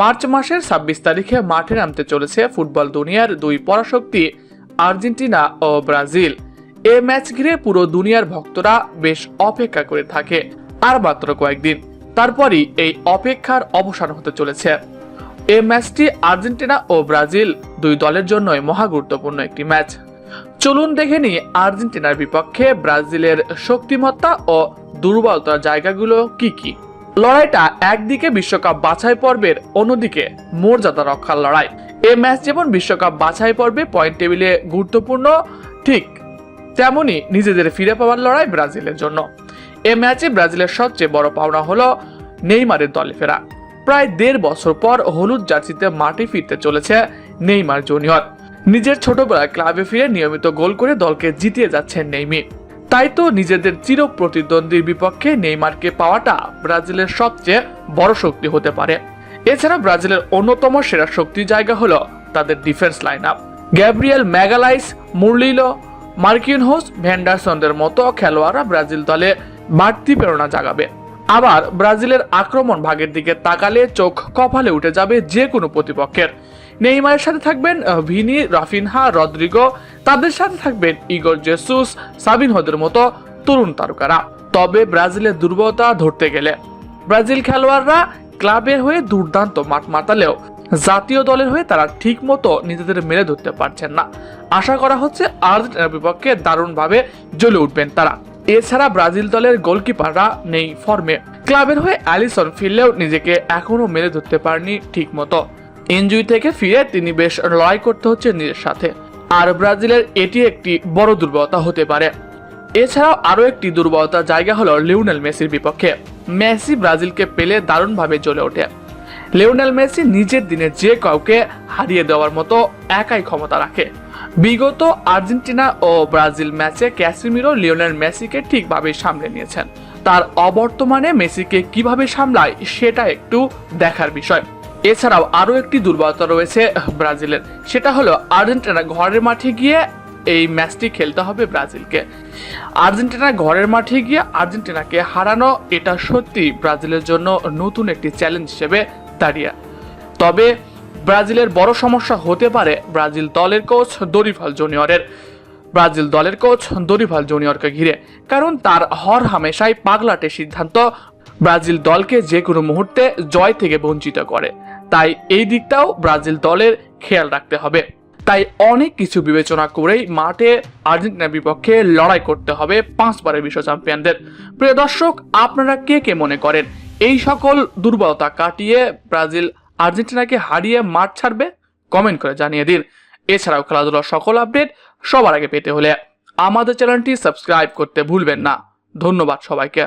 March মাসের ছাব্বিশ তারিখে মাঠে নামতে চলেছে ফুটবল দুনিয়ার দুই পরাশক্তি, আর্জেন্টিনা ও ব্রাজিল। এ ম্যাচ ঘিরে পুরো দুনিয়ার ভক্তরা বেশ অপেক্ষা করে থাকে, আর মাত্র কয়েকদিন। তারপরই এই অপেক্ষার অবসান হতে চলেছে। এই ম্যাচটি আর্জেন্টিনা ও ব্রাজিল দুই দলের জন্যই মহা গুরুত্বপূর্ণ একটি ম্যাচ। চলুন দেখে নিই আর্জেন্টিনার বিপক্ষে ব্রাজিলের শক্তিমত্তা ও দুর্বলতার জায়গাগুলো কি কি। লড়াইটা একদিকে বিশ্বকাপ বাছাই পর্বের অন্যদিকে মর্যাদা রক্ষার লড়াই। এ ম্যাচ যেমন বিশ্বকাপ বাছাই পর্বে পয়েন্ট টেবিলে গুরুত্বপূর্ণ, ঠিক তেমনি নিজেদের ফিরে পাওয়ার লড়াই ব্রাজিলের জন্য। এ ম্যাচে ব্রাজিলের সবচেয়ে বড় পাওনা হলো নেইমারের দলে ফেরা। প্রায় দেড় বছর পর হলুদ জার্সিতে মাঠে ফিরতে চলেছে নেইমার জুনিয়র। নিজের ছোটবেলায় ক্লাবে ফিরে নিয়মিত গোল করে দলকে জিতিয়ে যাচ্ছেন নেইমি। তাই তো নিজেদের চির প্রতিদ্বন্দ্বীর বিপক্ষে নেইমারকে পাওয়াটা ব্রাজিলের সবচেয়ে বড় শক্তি হতে পারে। এছাড়া ব্রাজিলের অন্যতম সেরা শক্তি জায়গা হলো তাদের defence line up Gabriel Magalhaes, Murillo, Marquinhos, ভ্যান্ডারসনদের মতো খেলোয়াড়রা ব্রাজিল দলে বাড়তি প্রেরণা জাগাবে। আবার ব্রাজিলের আক্রমণ ভাগের দিকে তাকালে চোখ কপালে উঠে যাবে যে কোনো প্রতিপক্ষের। নেইমারের সাথে থাকবেন ভিনি, রাফিনহা, রদ্রিগো। তাদের সাথে থাকবেন ইগর জেসুস সাবিনহোদের মতো তরুণ তারকারা। তবে ব্রাজিলের দুর্বলতা ধরতে গেলে ব্রাজিল খেলোয়াড়রা ক্লাবের হয়ে দুর্দান্ত মাঠ মাতালেও জাতীয় দলের হয়ে তারা ঠিক মতো নিজেদের মেলে ধরতে পারছেন না। আশা করা হচ্ছে আর্জেন্টিনার বিপক্ষে দারুণভাবে জ্বলে উঠবেন তারা। এছাড়া ব্রাজিল দলের গোলকিপাররা নেই ফর্মে। ক্লাবের হয়ে অ্যালিসন ফিরলেও নিজেকে এখনও মেলে ধরতে পারেনি ঠিক মতো ইনজুরি থেকে ফিরে তিনি বেশ লড়াই করতে হচ্ছে নিজের সাথে। আর ব্রাজিলের এটি একটি বড় দুর্বলতা হতে পারে। এছাড়াও আরও একটি দুর্বলতার জায়গা হলো লিওনেল মেসির বিপক্ষে। মেসি ব্রাজিলকে পেলে দারুণভাবে জ্বলে ওঠে। লিওনেল মেসি নিজের দিনে যে কাউকে হারিয়ে দেওয়ার মতো একাই ক্ষমতা রাখে। বিগত আর্জেন্টিনা ও ব্রাজিল ম্যাচে ক্যাসিমিরো লিওনেল মেসিকে ঠিকভাবে সামলে নিয়েছেন। তার অবর্তমানে মেসিকে কীভাবে সামলায়, সেটা একটু দেখার বিষয়। এছাড়াও আরও একটি দুর্বলতা রয়েছে ব্রাজিলের। সেটা হলো আর্জেন্টিনা ঘরের মাঠে গিয়ে এই ম্যাচটি খেলতে হবে ব্রাজিলকে। আর্জেন্টিনা ঘরের মাঠে গিয়ে আর্জেন্টিনাকে হারানো, এটা সত্যি ব্রাজিলের জন্য নতুন একটি চ্যালেঞ্জ হিসেবে দাঁড়িয়ে। তবে ব্রাজিলের বড় সমস্যা হতে পারে ব্রাজিল দলের কোচ দরিফাল জুনিয়রের। ব্রাজিল দলের কোচ দরিফাল জুনিয়রকে ঘিরে। কারণ তার হর হামেশাই পাগলাটে সিদ্ধান্ত ব্রাজিল দলকে যে কোনো মুহূর্তে জয় থেকে বঞ্চিত করে। তাই এই দিকটাও ব্রাজিল দলের খেয়াল রাখতে হবে। তাই অনেক কিছু বিবেচনা করেই মাঠে আর্জেন্টিনার বিপক্ষে লড়াই করতে হবে পাঁচবারের বিশ্ব চ্যাম্পিয়নদের। প্রিয় দর্শক, আপনারা কে কে মনে করেন? এই সকল দুর্বলতা কাটিয়ে ব্রাজিল আর্জেন্টিনাকে হারিয়ে মাঠ ছাড়বে? কমেন্ট করে জানিয়ে দিন। এছাড়াও খেলাধুলার সকল আপডেট সবার আগে পেতে হলে আমাদের চ্যানেলটি সাবস্ক্রাইব করতে ভুলবেন না। ধন্যবাদ সবাইকে।